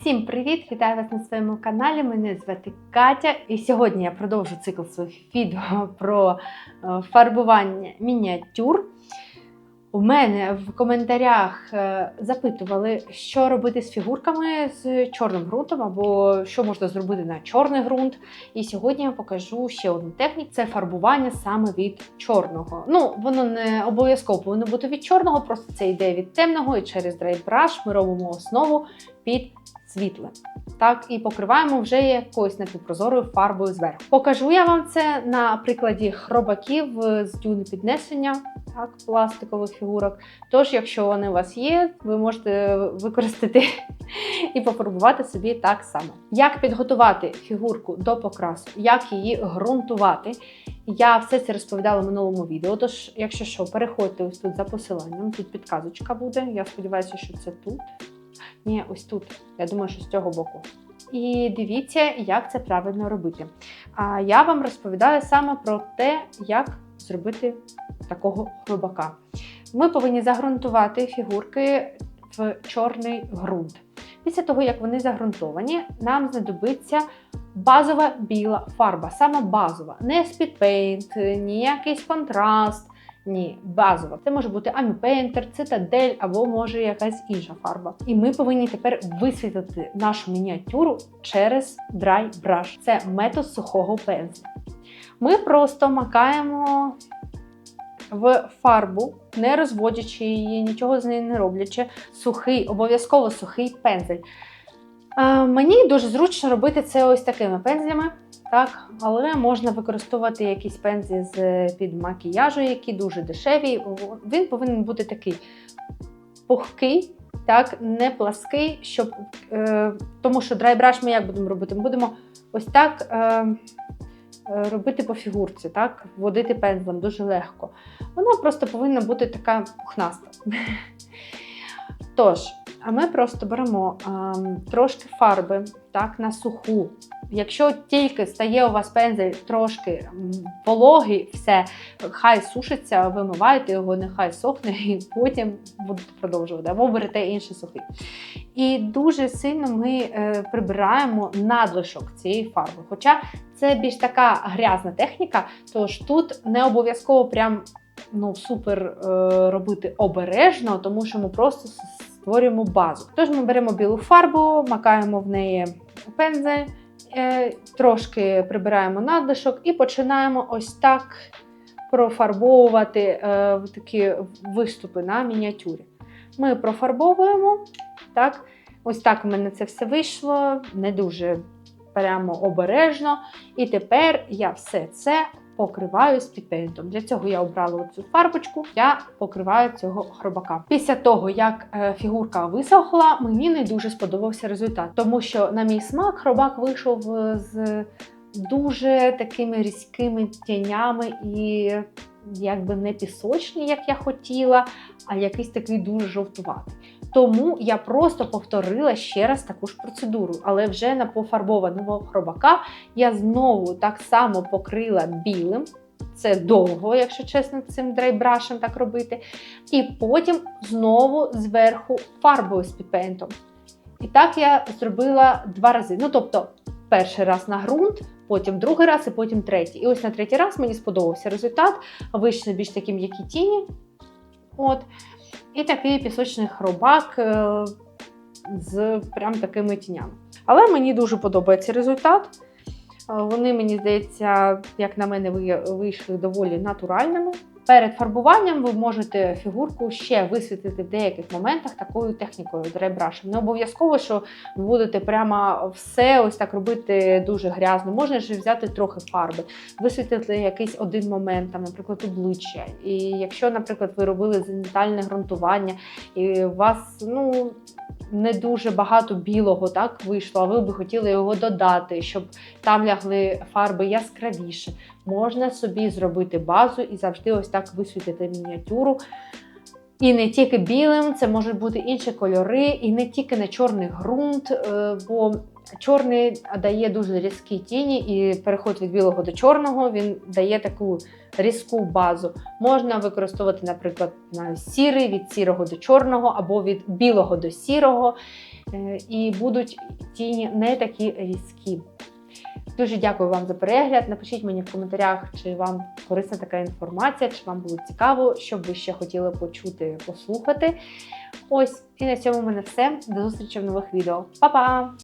Всім привіт! Вітаю вас на своєму каналі. Мене звати Катя, і сьогодні я продовжу цикл своїх відео про е, фарбування мініатюр. У мене в коментарях е, запитували, що робити з фігурками з чорним ґрунтом, або що можна зробити на чорний ґрунт. І сьогодні я покажу ще одну техніку: це фарбування саме від чорного. Ну, воно не обов'язково повинно бути від чорного, просто це йде від темного, і через дрейбраш ми робимо основу під світле. Так, і покриваємо вже якоюсь напівпрозорою фарбою зверху. Покажу я вам це на прикладі хробаків е, з дюни піднесення, так, пластикових фігурок. Тож, якщо вони у вас є, ви можете використати і пофарбувати собі так само. Як підготувати фігурку до покрасу, як її ґрунтувати, я все це розповідала в минулому відео. Тож, якщо що, переходьте ось тут за посиланням, тут підказочка буде. Я сподіваюся, що це тут. Ні, ось тут. Я думаю, що з цього боку. І дивіться, як це правильно робити. А я вам розповідаю саме про те, як зробити такого хробака. Ми повинні загрунтувати фігурки в чорний ґрунт. Після того, як вони загрунтовані, нам знадобиться базова біла фарба, саме базова, не спідпейнт, ні якийсь контраст. Ні, базова. Це може бути аміпейнтер, цитадель або може якась інша фарба. І ми повинні тепер висвітлити нашу мініатюру через Dry Brush. Це метод сухого пензля. Ми просто макаємо в фарбу, не розводячи її, нічого з нею не роблячи. Сухий, обов'язково сухий пензель. Е, мені дуже зручно робити це ось такими пензлями. Так, але можна використовувати якісь пензлі з під макіяжу, які дуже дешеві. Він повинен бути такий пухкий, так, не плаский, щоб, е, тому що драйбраш ми як будемо робити? Ми будемо ось так е, е, робити по фігурці, так, водити пензлем дуже легко. Вона просто повинна бути така пухнаста. Тож, а ми просто беремо а, трошки фарби так, на суху. Якщо тільки стає у вас пензель трошки вологий, все, хай сушиться, вимиваєте його, нехай сохне, і потім будете продовжувати, або берете інший сухий. І дуже сильно ми е, прибираємо надлишок цієї фарби. Хоча це більш така грязна техніка, тож тут не обов'язково прям ну, супер е, робити обережно, тому що ми просто створюємо базу. Тож ми беремо білу фарбу, макаємо в неї пензель, е, трошки прибираємо надлишок і починаємо ось так профарбовувати е, такі виступи на мініатюрі. Ми профарбовуємо. так, Ось так у мене це все вийшло, не дуже прямо обережно. І тепер я все це покриваю спідпейнтом. Для цього я обрала цю фарбочку, я покриваю цього хробака. Після того, як е, фігурка висохла, мені не дуже сподобався результат, тому що, на мій смак, хробак вийшов е, з дуже такими різкими тінями і. Якби не пісочний, як я хотіла, а якийсь такий дуже жовтуватий. Тому я просто повторила ще раз таку ж процедуру, але вже на пофарбованого хробака я знову так само покрила білим. Це довго, якщо чесно, цим драйбрашем так робити. І потім знову зверху фарбою з підпейнтом. І так я зробила два рази. Ну, тобто, перший раз на ґрунт, потім другий раз і потім третій. І ось на третій раз мені сподобався результат. Вийшли більш такі м'які тіні. От. І такий пісочний хробак е, з прям такими тінями. Але мені дуже подобається результат. Е, вони, мені здається, як на мене, вийшли доволі натуральними. Перед фарбуванням ви можете фігурку ще висвітлити в деяких моментах такою технікою драйбрашем. Не обов'язково, що ви будете прямо все ось так робити дуже грязно. Можна ж взяти трохи фарби, висвітлити якийсь один момент, там, наприклад, обличчя. І якщо, наприклад, ви робили зенітальне ґрунтування, і у вас ну, не дуже багато білого так вийшло, а ви б хотіли його додати, щоб там лягли фарби яскравіше. Можна собі зробити базу і завжди ось так висвітити мініатюру. І не тільки білим, це можуть бути інші кольори, і не тільки на чорний ґрунт, е, бо чорний дає дуже різкі тіні, і переход від білого до чорного він дає таку різку базу. Можна використовувати, наприклад, на сірий від сірого до чорного, або від білого до сірого. е, і будуть тіні не такі різкі. Дуже дякую вам за перегляд. Напишіть мені в коментарях, чи вам корисна така інформація, чи вам було цікаво, що б ви ще хотіли почути, послухати. Ось, і на цьому в мене все. До зустрічі в нових відео. Па-па!